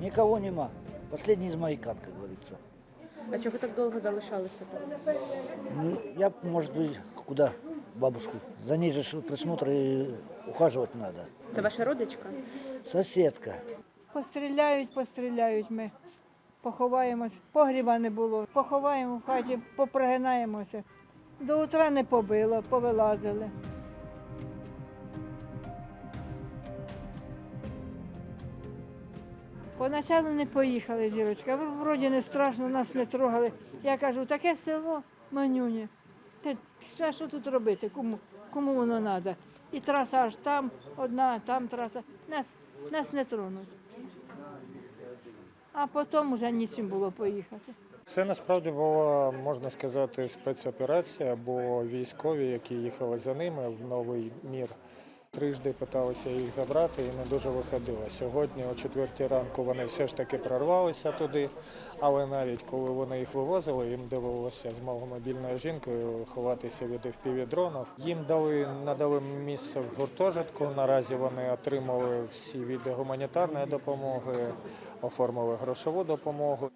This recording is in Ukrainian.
Никого нема. Последний из моих как говорится. А чого так довго залишалися там? Ну, я, может быть, куда бабушку? За ней же ж присмотр и ухаживать надо. Це ваша родичка? Соседка. Постріляють, постріляють ми. Поховаємось. Погріба не було. Поховаємо в хаті, попригинаємося. До утра не побило, повилазили. Поначалу не поїхали, зірочка. Вроді не страшно, нас не трогали. Я кажу, таке село манюнє. Та ще що тут робити? Кому, кому воно треба? І траса аж там одна, там траса. Нас, нас не тронуть. А потім вже нічим було поїхати. Це насправді була, можна сказати, спецоперація, бо військові, які їхали за ними в новий мір, трижди питалися їх забрати і не дуже виходило. Сьогодні, о четвертій ранку, вони все ж таки прорвалися туди, але навіть коли вони їх вивозили, їм довелося з маломобільною жінкою ховатися від FPV-дронів. Їм дали надали місце в гуртожитку. Наразі вони отримали всі види гуманітарної допомоги, оформили грошову допомогу.